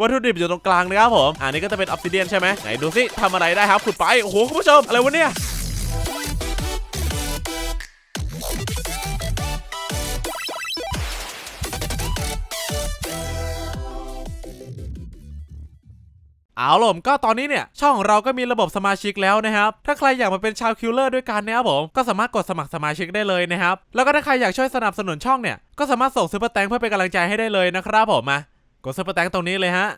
วัตถุดิบอยู่ตรงกลางนะครับผม อันนี้ก็จะเป็นออฟซิเดียนใช่ไหมไหนดูสิทำอะไรได้ครับขุดไป โอ้โหคุณผู้ชม อะไรวะเนี่ยเอาล่ะผมก็ตอนนี้เนี่ย ช่องของเราก็มีระบบสมาชิกแล้วนะครับ ถ้าใครอยากมาเป็นชาวคิลเลอร์ด้วยกันนะครับผม ก็สามารถกดสมัครสมาชิกได้เลยนะครับ แล้วก็ถ้าใครอยากช่วยสนับสนุนช่องเนี่ย ก็สามารถส่งซุปเปอร์แตงเพื่อเป็นกำลังใจให้ได้เลยนะครับผมมา กดซุปเปอร์แตงตรงนี้เลยฮะ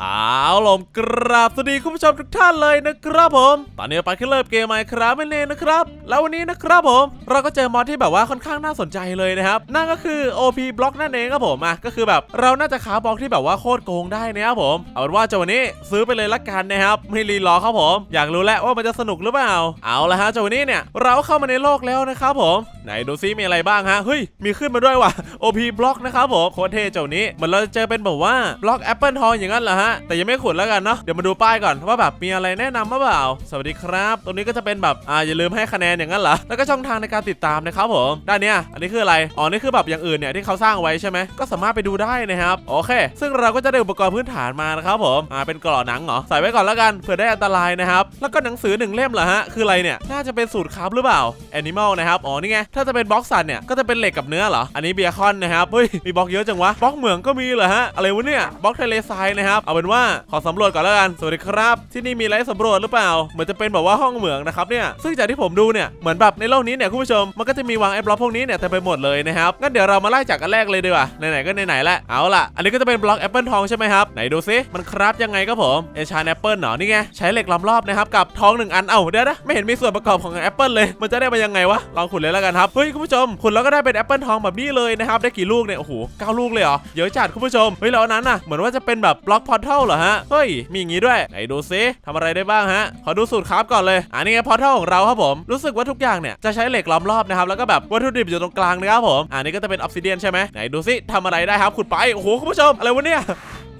เอาล่ะผมกราบสวัสดีคุณผู้ชมทุกท่านเลยนะครับผม ตอนนี้ไปขึ้นเริ่มเกมใหม่ครับไม่เนนนะครับ แล้ววันนี้นะครับผม เราก็เจอมอดที่แบบว่าค่อนข้างน่าสนใจเลยนะครับ นั่นก็คือ OP บล็อกนั่นเองครับผมอะก็คือแบบเราน่าจะค้าบล็อกที่แบบว่าโคตรโกงได้นะครับผม เอาเป็นว่าเจ้าวันนี้ซื้อไปเลยละกันนะครับ ไม่รีรอครับผม อยากรู้แล้วว่ามันจะสนุกหรือเปล่า เอาละฮะเจ้าวันนี้เนี่ยเราเข้ามาในโลกแล้วนะครับผม ไหนดูซิมีอะไรบ้างฮะเฮ้ยมีขึ้นมาด้วยว่ะ OP บล็อกนะครับผมโคตรเท่เจ้านี้เหมือนเราจะเจอเป็นแบบว่าบล็อกแอปเปิลทองอย่างนั้นเหรอฮะ แต่ยังไม่ขุดแล้วกันเนาะ เดี๋ยวมาดูป้ายก่อนว่าแบบมีอะไรแนะนำหรือเปล่า สวัสดีครับ ตรงนี้ก็จะเป็นแบบอ่าอย่าลืมให้คะแนนอย่างนั้นเหรอ แล้วก็ช่องทางในการติดตามนะครับผม ด้านเนี้ย อันนี้คืออะไร อ๋อ นี่คือแบบอย่างอื่นเนี่ยที่เขาสร้างไว้ใช่ไหม ก็สามารถไปดูได้นะครับ โอเค ซึ่งเราก็จะได้อุปกรณ์พื้นฐานมานะครับผม อ่า เป็นกรอหนังเหรอ ใส่ไว้ก่อนแล้วกันเผื่อได้อันตรายนะครับ แล้วก็หนังสือหนึ่งเล่มเหรอฮะ คืออะไรเนี่ย น่าจะเป็นสูตรคราฟหรือเปล่า Animal นะครับ อ๋อ นี่ไง ถ้าจะเป็นบล็อกสัตว์เนี่ย ก็จะเป็นเหล็กกับเนื้อเหรอ อันนี้เบียคอนนะครับ เฮ้ย มีบล็อกเยอะจังวะ บล็อกเหมืองก็มีเหรอฮะ อะไรวะเนี่ย บล็อกทะเลทรายนะครับเอาเป็นว่าขอสำรวจก่อนแล้วกัน สวัสดีครับ ที่นี่มีอะไรสำรวจหรือเปล่า เหมือนจะเป็นแบบว่าห้องเหมืองนะครับเนี่ย ซึ่งจากที่ผมดูเนี่ย เหมือนแบบในโลกนี้เนี่ยคุณผู้ชม มันก็จะมีวางไอ้บล็อกพวกนี้เนี่ยเต็มไปหมดเลยนะครับ งั้นเดี๋ยวเรามาไล่จากอันแรกเลยดีกว่า ไหนๆก็ไหนๆแล้วเอาล่ะ อันนี้ก็จะเป็นบล็อกแอปเปิลทองใช่ไหมครับ ไหนดูซิมันครับยังไงครับผมเอชานแอปเปิลเหรอนี่ไงใช้เหล็กล้อมรอบนะครับกับทองหนึ่งอัน เอ้าเดี๋ยวนะไม่เห็นมีส่วนประกอบของแอปเปิลเลย มันจะได้มายังไงวะ ลองขุดเลยแล้วกันครับ เฮ้ยคุณผู้ชมขุดแล้วก็ได้เป็นแอปเปิลทองแบบนี้เลยนะครับ ได้กี่ลูกเนี่ย โอ้โหเก้าลูกเลยเหรอ เยอะจัดคุณผู้ชม เฮ้ยแล้วอันนั้นน่ะ เหมือนว่าจะเป็นแบบบล็อกพอร์ทัลเหรอฮะ เฮ้ย มีอย่างงี้ด้วย ไหนดูซิทำอะไรได้บ้างฮะ ขอดูสูตรคราฟก่อนเลย อันนี้ไงพอร์ทัลของเราครับผม รู้สึกว่าทุกอย่างเนี่ยจะใช้เหล็กล้อมรอบนะครับ แล้วก็แบบวัตถุดิบอยู่ตรงกลางนะครับผม อันนี้ก็จะเป็นออฟซิเดียนใช่ไหมไหนดูซิทำอะไรได้ครับขุดไป โอ้โหคุณผู้ชมอะไรวะเนี่ย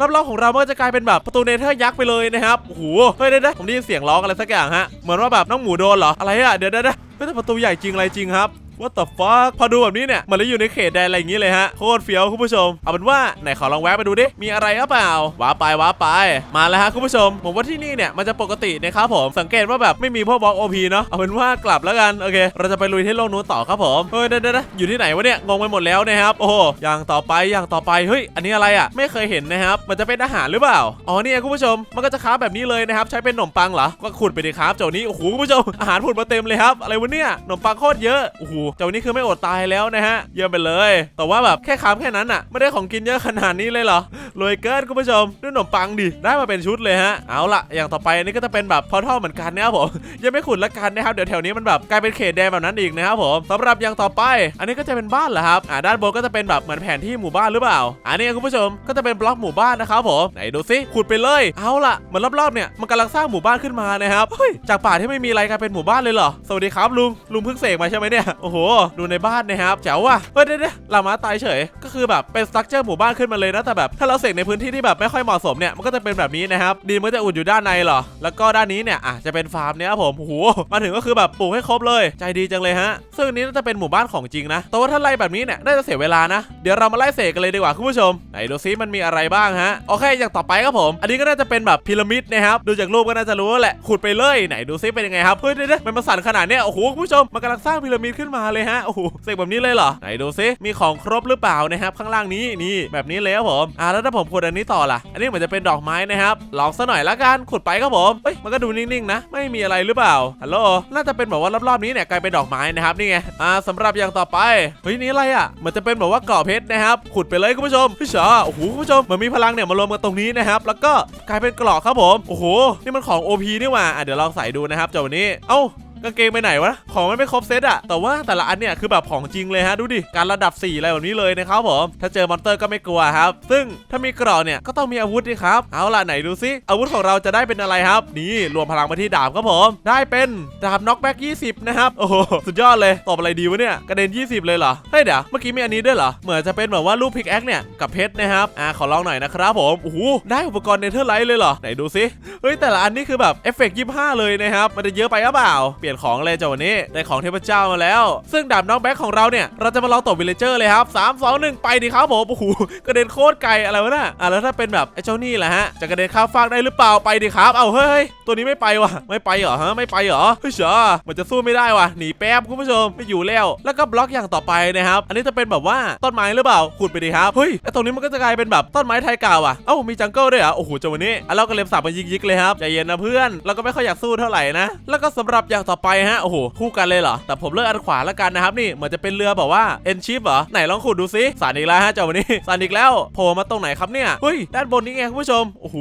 รอบๆของเรามันก็จะกลายเป็นแบบประตูเนเธอร์ยักษ์ไปเลยนะครับโอ้โหเฮ้ยเดี๋ยวๆผมได้ยินเสียงร้องอะไรสักอย่างฮะ เหมือนว่าแบบน้องหมูโดนเหรอ อะไรอะเดี๋ยวๆๆเฮ้ยแต่ประตูใหญ่จริงอะไรจริงครับ What the fuck พอดูแบบนี้เนี่ยมันเลยอยู่ในเขตแดนอะไรอย่างนี้เลยฮะโคตรเฟี้ยวคุณผู้ชมเอาเป็นว่าไหนขอลองแวะไปดูดิมีอะไรหรือเปล่าว้าไปว้าไป มาแล้วฮะคุณผู้ชมผมว่าที่นี่เนี่ยมันจะปกตินะครับผมสังเกตว่าแบบไม่มีพวกบล็อกโอพีเนาะเอาเป็นว่ากลับแล้วกันโอเค เราจะไปลุยที่โลกนู้นต่อครับผมเฮ้ยเดี๋ยวๆอยู่ที่ไหนวะเนี่ยงงไปหมดแล้วนะครับโอ้อย่างต่อไปอย่างต่อไปเฮ้ยอันนี้อะไรอะไม่เคยเห็นนะครับมันจะเป็นอาหารหรือเปล่าอ๋อเนี่ยคุณผู้ชมมันก็จะค้าแบบนี้เลยนะครับใช้เป็นขนมปังเหรอก็ขุดไปดิครับเจ้านี้โอ้โหคุณผู้ชมอาหารผุดมาเต็มเลยครับอะไรวะเนี่ยขนมปังโคตรเยอะโอ้โหเจ้านี้คือไม่อดตายแล้วนะฮะ เยี่ยมไปเลย แต่ว่าแบบแค่ค้าแค่นั้นอะ ไม่ได้ของกินเยอะขนาดนี้เลยเหรอรวยเกินคุณผู้ชมดูขนมปังดิ ได้มาเป็นชุดเลยฮะ เอาละอย่างต่อไปอันนี้ก็จะเป็นแบบพอทัลเหมือนกันนะครับผม ยังไม่ขุดละกันนะครับ เดี๋ยวแถวนี้มันแบบกลายเป็นเขตแดนแบบนั้นอีกนะครับผมสำหรับอย่างต่อไป อันนี้ก็จะเป็นบ้านเหรอครับ อ่าด้านบนก็จะเป็นแบบเหมือนแผนที่หมู่บ้านหรือเปล่า อันนี้คุณผู้ชมก็จะเป็นบล็อกหมู่บ้านนะครับผม ไหนดูซิขุดไปเลย เอาละเหมือนรอบๆเนี่ยมันกำลังสร้างหมู่บ้านขึ้นมานะครับเฮ้ยจากป่าที่ไม่มีอะไรกลายเป็นหมู่บ้านเลยเหรอ สวัสดีครับลุงลุงเพิ่งเสกมาใช่ไหมเนี่ยโอ้โหดูในบ้านนะครับแจ๋วว่ะเฮ้ยเดี๋ยวๆลามาตายเฉย ก็คือแบบเป็นสตรัคเจอร์หมู่บ้านขึ้นมาเลยนะแต่แบบถ้าเราเสกในพื้นที่ที่แบบไม่ค่อยเหมาะสมเนี่ยมันก็จะเป็นแบบนี้นะครับดินมันจะอุดอยู่ด้านในเหรอ แล้วก็ด้านนี้เนี่ยอะจะเป็นฟาร์มเนี่ยครับผมโอ้โหมาถึงก็คือแบบปลูกให้ครบเลย ใจดีจังเลยฮะ ซึ่งนี้น่าจะเป็นหมู่บ้านของจริงนะ แต่ว่าถ้าไล่แบบนี้เนี่ยน่าจะเสียเวลานะ เดี๋ยวเรามาไล่เสกกันเลยดีกว่าคุณผู้ชมไหนดูซิมันมีอะไรบ้างฮะโอเคอย่างต่อไปครับผม อันนี้ก็น่าจะเป็นแบบพีระมิดนะครับดูจากรูปก็น่าจะรู้แหละขุดไปเลยไหนดูซิเป็นยังไงครับเฮ้ยเดี๋ยวๆมันมาสั่นขนาดเนี้ยโอ้โหคุณผู้ชมมันกำลังสร้างพีระมิดขึ้นมาเลยฮะโอ้โหเสกแบบนี้เลยเหรอไหนดูซิมีของครบหรือเปล่านะครับข้างล่างนี้นี่แบบนี้เลยครับผมอ่าแล้วถ้าผมขุดอันนี้ต่อล่ะ อันนี้เหมือนจะเป็นดอกไม้นะครับลองซะหน่อยละกันขุดไปครับผมเฮ้ยมันก็ดูนิ่งๆนะ ไม่มีอะไรหรือเปล่าฮัลโหลน่าจะเป็นแบบว่ารอบๆนี้เนี่ยกลายเป็นดอกไม้นะครับนี่ไงอ่าสำหรับอย่างต่อไปเฮ้ยนี่อะไรอะมันจะเป็นแบบว่าเกาะเพชรนะครับขุดไปเลยคุณผู้ชมพี่ชาโอ้โหคุณผู้ชมมันมีพลังเนี่ยมารวมกันตรงนี้นะครับแล้วก็กลายเป็นกราะครับผมโอ้โหนี่มันของ OP นี่หว่าอะเดี๋ยวลองใส่ดูนะครับเจ้าวันนี้เอ้า กางเกงไปไหนวะ ของมันไม่ครบเซตอะแต่ว่าแต่ละอันเนี่ยคือแบบของจริงเลยฮะดูดิ การระดับ 4 อะไรแบบนี้เลยนะครับผม ถ้าเจอมอนเตอร์ก็ไม่กลัวครับ ซึ่งถ้ามีเกราะเนี่ยก็ต้องมีอาวุธดิครับ เอาล่ะไหนดูซิ อาวุธของเราจะได้เป็นอะไรครับ นี่รวมพลังมาที่ดาบครับผม ได้เป็นดาบน็อกแบ็ก20 นะครับ โอ้โห สุดยอดเลย ตอบอะไรดีวะเนี่ย กระเด็น 20 เลยเหรอ เฮ้ยเดี๋ยว เมื่อกี้มีอันนี้ด้วยเหรอ เหมือนจะเป็นแบบว่ารูปพิกแอคเนี่ย กับเพชรนะครับ อ่า ขอลองหน่อยนะครับผม โอ้โห ได้อุปกรณ์เนเธอร์ไลท์เลยเหรอ ไหนดูซิ เฮ้ยแต่ละอันนี่คือแบบเอฟเฟกต์25 เลยนะครับ มันจะเยอะไปหรือเปล่าเปลี่ยนยนของเลยจ้ะวันนี้ได้ของเทพเจ้ามาแล้ว ซึ่งดาบน้องแบ็คของเราเนี่ยเราจะมาลองตบวิลเลเจอร์เลยครับ3 2 1ไปดิครับผมโอ้โหกระเด็นโคตรไกลอะไรวะน่ะอะแล้วถ้าเป็นแบบไอ้เจ้านี่แหละฮะจะกระเด็นข้ามฟากได้หรือเปล่าไปดิครับ เอาเฮ้ยตัวนี้ไม่ไปวะไม่ไปเหรอฮะไม่ไปเหรอเฮ้ยเฉอมันจะสู้ไม่ได้วะหนีแป๊บคุณผู้ชมไม่อยู่แล้วแล้วก็บล็อกอย่างต่อไปนะครับอันนี้จะเป็นแบบว่าต้นไม้หรือเปล่าขุดไปดิครับเฮ้ยไอ้ตรงนี้มันก็จะกลายเป็นแบบต้นไม้ไทยเก่าอะเอ้ามีจังเกิลด้วยเหรอโอ้โหจังวันนี้อะเราก็เล็มสับมันยิกๆเลยครับใจเย็นนะเพื่อนเราก็ไม่ค่อยอยากสู้เท่าไหร่นะแล้วก็สำหรับอย่างต่อไปฮะโอ้โหคู่กันเลยเหรอแต่ผมเลือกอันขวาแล้วกันนะครับนี่เหมือนจะเป็นเรือแบบว่าเอ็นชิปเหรอไหนลองขุดดูซิสานอีกแล้วฮะเจ้าวันนี้สานอีกแล้วโผล่มาตรงไหนครับเนี่ยเฮ้ยด้านบนนี่ไงคุณผู้ชมโอ้โห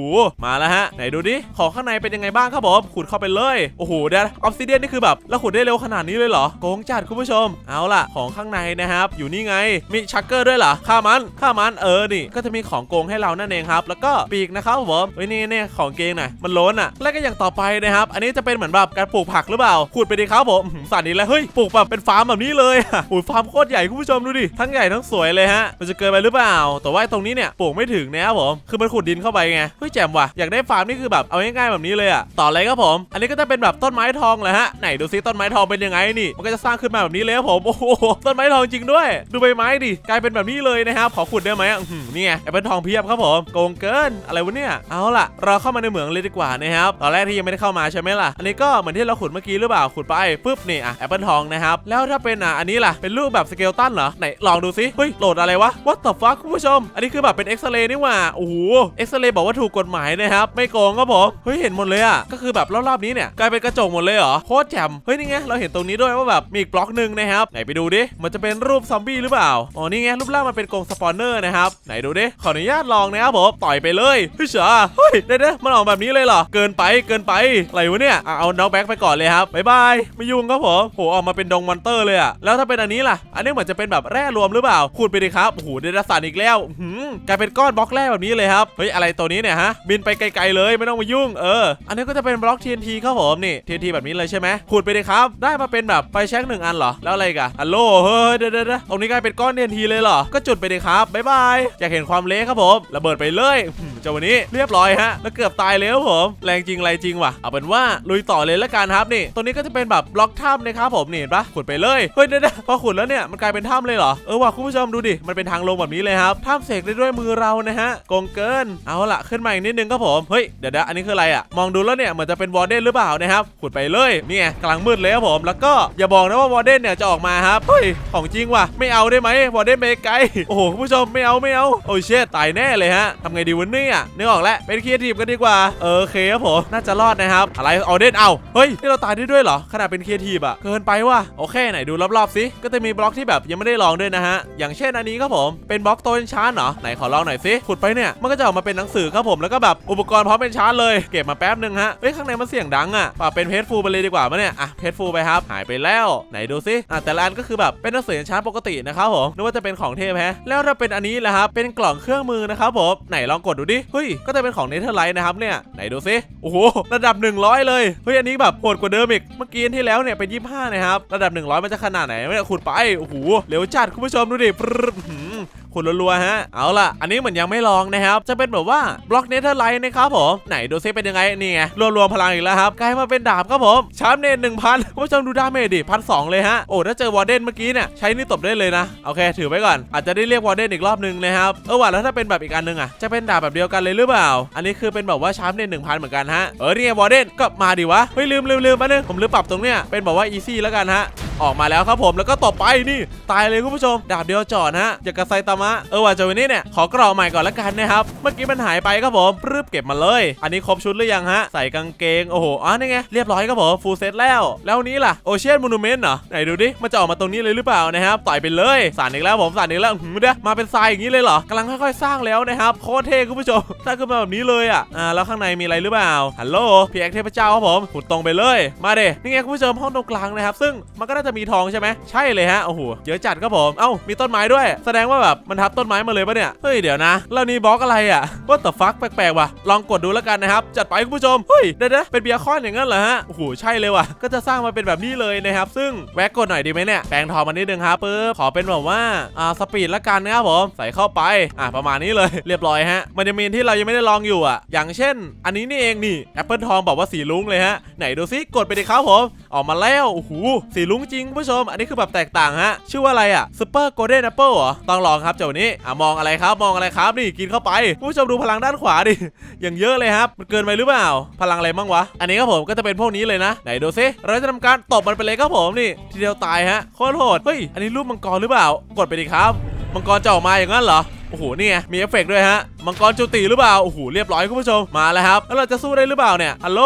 มาแล้วฮะไหนดูดิของข้างในเป็นยังไงบ้างครับผมขุดเข้าไปเลยโอ้โหเดี๋ยวออฟซิเดียนนี่คือแบบเราขุดได้เร็วขนาดนี้เลยเหรอโกงจัดคุณผู้ชม เอาล่ะของข้างในนะครับอยู่นี่ไงมีชักเกอร์ด้วยเหรอฆ่ามันฆ่ามันเออนี่ก็จะมีของโกงให้เรานั่นเองครับ แล้วก็ปีกนะครับผมเฮ้ยนี่เนี่ยของเกงหน่อยมันล้นอะ แล้วก็อย่างต่อไปนะครับ อันนี้จะเป็นเหมือนแบบการปลูกผักหรือเปล่าขุดไปดิครับผมสานนี้แล้วเฮ้ยปลูกแบบเป็นฟาร์มแบบนี้เลยอะโอ้ยฟาร์มโคตรใหญ่คุณผู้ชมดูดิทั้งใหญ่ทั้งสวยเลยฮะมันจะเกินไปหรือเปล่า แต่ว่าตรงนี้เนี่ยปลูกไม่ถึงนะครับผมคือมันขุดดินเข้าไปไงเฮ้ยแจ่มว่ะอยากได้ฟาร์มนี่คือแบบเอาง่ายๆแบบนี้เลยอะต่อเลยครับผม อันนี้ก็จะเป็นแบบต้นไม้ทองแหละฮะไหนดูซิต้นไม้ทองเป็นยังไงนี่ มันก็จะสร้างขึ้นมาแบบนี้เลยครับผมโอ้โหต้นไม้ทองจริงด้วย ดูใบไม้ดิกลายเป็นแบบนี้เลยนะครับขอขุดได้ไหมอะนี่ไงแอปเปิลทองเพียบครับผมโกงเกินอะไรวะเนี่ยเอาล่ะ เราเข้ามาในเหมืองเลยดีกว่านะครับตอนแรกที่ยังไม่ได้เข้ามาใช่ไหมล่ะอันนี้ก็เหมือนที่เราขุดเมื่อกี้หรือเปล่าขุดไปปุ๊บนี่อะแอปเปิลทองนะครับแล้วถ้าเป็นอะอันนี้ล่ะเป็นรูปแบบสเกลตันเหรอไหนลองดูซิเฮ้ยโหลดอะไรวะ what the fuck คุณผู้ชม อันนี้คือแบบเป็นเอ็กซเรย์นี่ว่าโอ้โหเอ็กซเรย์บอกว่าถูกกฎหมายนะครับไม่โกงครับผมเฮ้ยเห็นหมดเลยอะก็คือแบบรอบๆนี้เนี่ยกลายเป็นกระจกหมดเลยเหรอโคตรแจ่มเฮ้ยนี่ไงเราเห็นตรงนี้ด้วยว่าแบบมีอีกบล็อกหนึ่งนะครับไหนไปดูดิมันจะเป็นรูปซอมบี้หรือเปล่าอ๋อนี่ไงรูปร่างมันเป็นกรงสปอนเนอร์นะครับไหนดูดิขออนุญาตลองนะครับผมต่อยไปเลยเฮ้ยเฉาเฮ้ยเดี๋ยวๆมันออกแบบนี้เลยเหรอเกินไปเกินไปอะไรวะเนี่ยเอาน้องแบ็คไปก่อนเลยครับบายบายไม่ยุ่งครับผมโหออกมาเป็นดงมอนเตอร์เลยอะแล้วถ้าเป็นอันนี้ล่ะ อันนี้เหมือนจะเป็นแบบแร่รวมหรือเปล่าขุดไปดิครับโอ้โหเดดสันอีกแล้วหือกลายเป็นก้อนบล็อกแร่แบบนี้เลยครับเฮ้ยอะไรตัวนี้เนี่ยฮะบินไปไกลๆเลยไม่ต้องมายุ่งเออ อันนี้ก็จะเป็นบล็อก TNT ครับผมนี่ TNT แบบนี้เลยใช่ไหมขุดไปดิครับ ได้มาเป็นแบบไฟแช็กหนึ่งอันเหรอแล้วอะไรกันฮัลโหลเฮ้ยเดี๋ยวๆๆตรงนี้กลายเป็นก้อน TNT เลยเหรอก็จุดไปดิครับบ๊ายบายอยากเห็นความเละครับผมระเบิดไปเลยหื เจ้าวันนี้เรียบร้อยฮะแล้วเกือบตายแล้วผมแรงจริงอะไรจริงว่ะเอาเป็นว่าลุยต่อเลยละกันครับนี่ตรงนี้ก็จะเป็นแบบบล็อกถ้ำนะครับผมนี่เห็นปะขุดไปเลยเฮ้ยเดี๋ยวๆพอขุดแล้วเนี่ยมันกลายเป็นถ้ำเลยเหรอเออว่ะคุณผู้ชมดูดิมันเป็นทางลงแบบนี้เลยครับถ้ำเสกได้ด้วยมือเรานะฮะโกงเกินเอาละขึ้นมาอีกนิดนึงครับผมเฮ้ยเดี๋ยวๆอันนี้คืออะไรอะมองดูแล้วเนี่ยเหมือนจะเป็นวอร์เดนหรือเปล่านะครับขุดไปเลยนี่ไงกำลังมืดเลยครับผม แล้วก็อย่าบอกนะว่าวอร์เดนเนี่ยจะออกมาครับเฮ้ยของจริงว่ะไม่เอาได้ไหมวอร์เดนไปไกลโอ้โหคุณผู้ชมไม่เอาไม่เอาโอ้ยเชดตายแน่เลยฮะทำไงดีวะเนี่ยนึกออกแล้วเป็นครีเอทีฟกันดีกว่าเออโอเคครับผมน่าจะรอดนะครับ อะไรออเดนเอาเฮ้ยนี่เราตายได้ด้วยเหรอขนาดเป็นครีเอทีฟอะเกินไปว่ะโอเคไหนดูรอบๆสิก็จะมีบล็อกที่แบบยังไม่ได้ลองด้วยนะฮะอย่างเช่นอันนี้ครับผมเป็นบล็อกโตนชาร์จเหรอไหนขอลองหน่อยสิขุดไปเนี่ยมันก็จะออกมาเป็นหนังสือครับผมแล้วก็แบบอุปกรณ์พร้อมเป็นชาร์จเลยเก็บมาแป๊บหนึ่งฮะเฮ้ยข้างในมันเสียงดังอะปรับเป็นเพจฟูลไปเลยดีกว่าปะเนี่ยอะเพจฟูลไปครับหายไปแล้ว ไหนดูสิอะแต่ละอันก็คือแบบเป็นหนังสือชาร์จปกตินะครับผมนึกว่าจะเป็นของเทพแฮะแล้วถ้าเป็นอันนี้แหละครับเป็นกล่องเครื่องมือนะครับผมไหนลองกดดูดิเฮ้ย ก็จะเป็นของเนเธอร์ไลท์นะครับเนี่ย ไหนดูสิโอ้โห ระดับ 100 เลย เฮ้ย อันนี้แบบโหดกว่าเดิมอีก เมื่อกี้ที่แล้วเนี่ยเป็น25นะครับ ระดับ 100 มันจะขนาดไหนไม่ขุดไป โอ้โห เร็วจัดคุณผู้ชมดูดิปรึ๊ดหืม ขุดรัวๆฮะ เอาล่ะ อันนี้เหมือนยังไม่ลองนะครับ จะเป็นแบบว่าบล็อกเนเธอร์ไลท์นะครับผม ไหนดูซิเป็นยังไง นี่ไง รวมๆพลังอีกแล้วครับ กลายมาเป็นดาบครับผมชาร์ปเนตหนึ่งพันคุณผู้ชมดูดาเมจดิพันสองเลยฮะ โอ้ ถ้าเจอวอร์เดนเมื่อกี้เนี่ย ใช้นี่ตบได้เลยนะ โอเค ถือไว้ก่อน อาจจะได้เรียกวอร์เดนอีกรอบนึงนะครับ เออว่ะแล้วถ้าเป็นแบบอีกอันนึงอะ จะเป็นดาบแบบเดียวกันเลยหรือเปล่า อันนี้คือเป็นแบบว่าชาร์ปเนตหนึ่งพันเหมือนกันฮะ เออนี่ไงวอร์เดนก็มาดิวะ เฮ้ยลืมลืมลืมมานึงผมลืมปรับตรงเนี้ยเป็นแบบว่าอีซี่แล้วกันฮะออกมาแล้วครับผมแล้วก็ต่อไปนี่ตายเลยคุณผู้ชม ดาบเดียวจอดฮะอย่ากับไซตามะ เออว่าจะวันนี้เนี่ย ขอกรอกใหม่ก่อนละกันนะครับ เมื่อกี้มันหายไปครับผมปรึบเก็บมาเลย อันนี้ครบชุดหรือยังฮะ ใส่กางเกง โอ้โหอ๋อนี่ไง เรียบร้อยครับผม ฟูลเซตแล้ว แล้วนี้ล่ะ โอเชียนมูนูเมนต์เหรอ ไหนดูดิ มันจะออกมาตรงนี้เลยหรือเปล่านะครับ ต่อยไปเลย สารอีกแล้วผม สารอีกแล้วหืมเด้อมาเป็นทรายอย่างนี้เลยเหรอกำลังค่อยๆ สร้างแล้วนะครับโคตรเท่คุณผู้ชมสร้างขึ้นมาแบบนี้เลยอะ อ่า แล้วข้างในมีอะไรหรือเปล่า ฮัลโหลพี่แอคเทพเจ้าครับผมขุดตรงไปเลย มาเด้นี่ไงคุณผู้ชมห้องตรงกลางนะครับ ซึ่งมันก็น่าจะมีทองใช่ไหมใช่เลยฮะ โอ้โห เยอะจัดครับผม เอ้า มีต้นไม้ด้วย แสดงว่าแบบมันทับต้นไม้มาเลยปะเนี่ย เฮ้ยเดี๋ยวนะ แล้วนี่บล็อกอะไรอะว่าแต่ฟักแปลกๆว่ะ ลองกดดูแล้วกันนะครับ จัดไปคุณผู้ชม เฮ้ยเดี๋ยวนะเป็นเบียร์คอนอย่างนั้นเหรอฮะ โอ้โห ใช่เลยว่ะ ก็จะสร้างมาเป็นแบบนี้เลยนะครับ ซึ่งแวะกดหน่อยดีไหมเนี่ย แปลงทองมานิดนึงครับปึ๊บ ขอเป็นแบบว่า อ่า สปีดละกันนะครับผม ใส่เข้าไป อะประมาณนี้เลย เรียบร้อยฮะ มันจะมีที่เรายังไม่ได้ลองอยู่อะ อย่างเช่น อันนี้นี่เองนี่แอปเปิลทองบอกว่าสีลุ้งเลยฮะ ไหนดูซิ กดไปดิครับผม ออกมาแล้วโอ้โหสีลุ้งจริงคุณผู้ชม อันนี้คือแบบแตกต่างฮะ ชื่อว่าอะไรอะซูเปอร์โกลเด้นแอปเปิลเหรอต้องลองครับเจ้านี้อะมองอะไรครับมองอะไรครับนี่กินเข้าไปผู้ชมดูพลังด้านขวาดิอย่างเยอะเลยครับมันเกินไปหรือเปล่า พลังอะไรบ้างวะ อันนี้ครับผมก็จะเป็นพวกนี้เลยนะไหนดูซิเราจะทำการตบมันไปเลยครับผมนี่ ทีเดียวตายฮะโคตรโหดเฮ้ยอันนี้รูปมังกรหรือเปล่า กดไปดิครับมังกรจะออกมาอย่างนั้นเหรอโอ้โหนี่ไงมีเอฟเฟกต์ด้วยฮะมังกรจุติหรือเปล่าโอ้โหเรียบร้อยคุณผู้ชมมาแล้วครับ แล้วเราจะสู้ได้หรือเปล่าเนี่ยฮัลโหล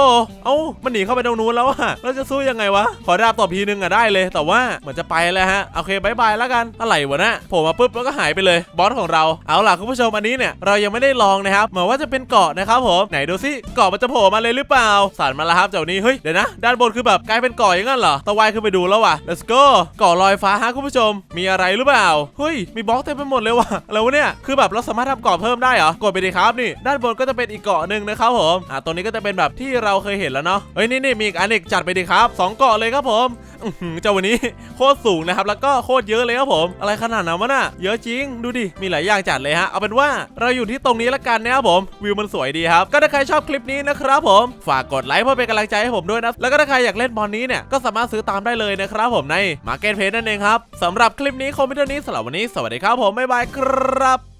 เอ้ามันหนีเข้าไปตรงนู้นแล้วอะเราจะสู้ยังไงวะขอดาบตบทีนึงอะได้เลย แต่ว่าเหมือนจะไปแล้วฮะโอเคบายบายแล้วกันอะไรวะนะโผมมาปุ๊บแล้วก็หายไปเลยบอสของเราเอาล่ะคุณผู้ชมอันนี้เนี่ยเรายังไม่ได้ลองนะครับเหมือนว่าจะเป็นเกาะนะครับผมไหนดูสิเกาะมันจะโผล่มาเลยหรือเปล่าสั่นมาแล้วครับเจ้านี้เฮ้ยเดี๋ยวนะด้านบนคือแบบกลายเป็นเกาะอย่างนั้นเหรอตะวายขึ้นไปดูแล้วว่ะ let's go เกาะลอยฟ้าฮะคุณผู้ชม มีอะไรหรือเปล่าเฮ้ยมีบล็อกเต็มไปหมดเลยว่ะอะไรวเนี่ยคือแบบเราสามารถทำเกาะเพิ่มได้เหรอกดไปดิครับนี่ ด้านบนก็จะเป็นอีกเกาะหนึ่งนะครับผมอ่าตรงนี้ก็จะเป็นแบบที่เราเคยเห็นแล้วเนาะเฮ้ยนี่นี่มีอีกอันอีกจัดไปดิครับสองเกาะเลยครับผมเจ้าวันนี้โคตรสูงนะครับ แล้วก็โคตรเยอะเลยครับผม อะไรขนาดนั้นวะน่ะเยอะจริง ดูดิ มีหลายอย่างจัดเลยฮะ เอาเป็นว่าเราอยู่ที่ตรงนี้ละกันนะครับผม วิวมันสวยดีครับ ก็ถ้าใครชอบคลิปนี้นะครับผม ฝากกดไลค์เพื่อเป็นกำลังใจให้ผมด้วยนะ แล้วก็ถ้าใครอยากเล่นบอลนี้เนี่ย ก็สามารถซื้อตามได้เลยนะครับผมใน Market Place นั่นเองครับสำหรับคลิปนี้คงไม่เท่านี้สำหรับวันนี้ สวัสดีครับผม บ๊ายบายครับ